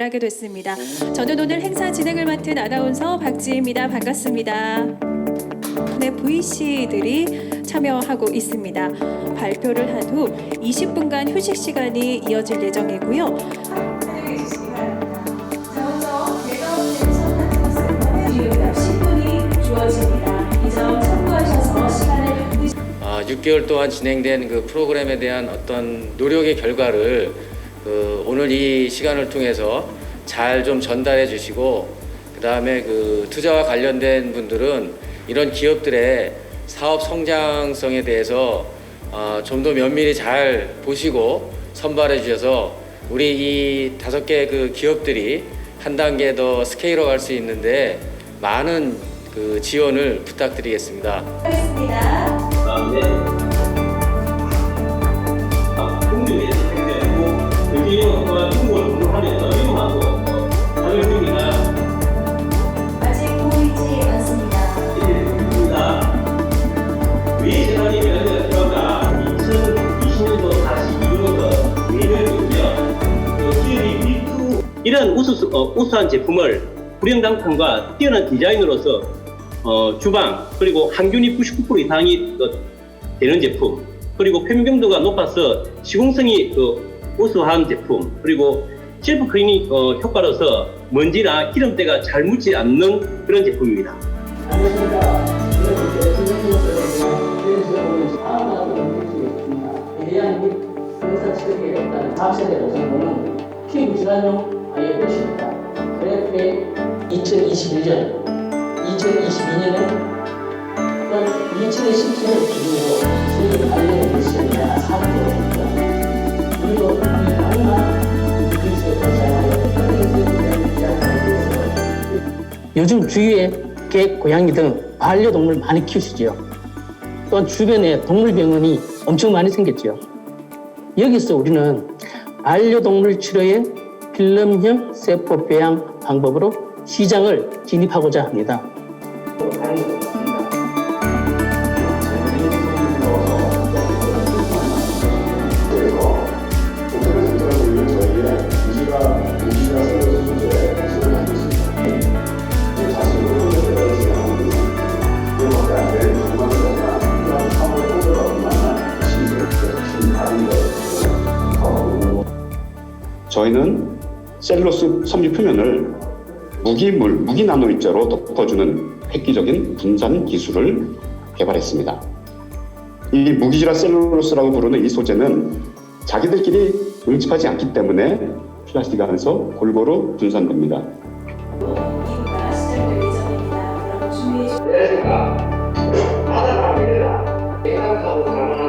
하게 됐습니다. 저는 오늘 행사 진행을 맡은 아나운서 박지혜입니다. 반갑습니다. 네, VC들이 참여하고 있습니다. 발표를 한 후 20분간 휴식 시간이 이어질 예정이고요. 아, 6개월 동안 진행된 그 프로그램에 대한 어떤 노력의 결과를 그 오늘 이 시간을 통해서 잘 좀 전달해 주시고 그 다음에 그 투자와 관련된 분들은 이런 기업들의 사업 성장성에 대해서 아, 좀더 면밀히 잘 보시고 선발해 주셔서 우리 이 다섯 개 그 기업들이 한 단계 더 스케일업 할 수 있는데 많은 그 지원을 부탁드리겠습니다. 다음에 국민의 B2 이런 우수, 어, 우수한 제품을 불연당품과 뛰어난 디자인으로서 어, 주방 그리고 항균이 99% 이상이 그, 되는 제품 그리고 표면경도가 높아서 시공성이 그, 우수한 제품 그리고 셀프 클리닝 어, 효과로서 먼지나 기름때가 잘 묻지 않는 그런 제품입니다. 따른 4세대 노선도는 피부 질환용 IOP입니다. 그래프에 2021년, 2022년에 또한 2017년 기준으로 세계 관련 미션이나 사업입니다. 그리고 요즘 주위에 개, 고양이 등 반려동물 많이 키우시죠. 또한 주변에 동물병원이 엄청 많이 생겼죠. 여기서 우리는 반려동물 치료의 필름형 세포 배양 방법으로 시장을 진입하고자 합니다. 저희는 셀룰로스 섬유 표면을 무기물, 무기 나노 입자로 덮어주는 획기적인 분산 기술을 개발했습니다. 이 무기질화 셀룰로스라고 부르는 이 소재는 자기들끼리 응집하지 않기 때문에 플라스틱 안에서 골고루 분산됩니다. 내가 않습니다.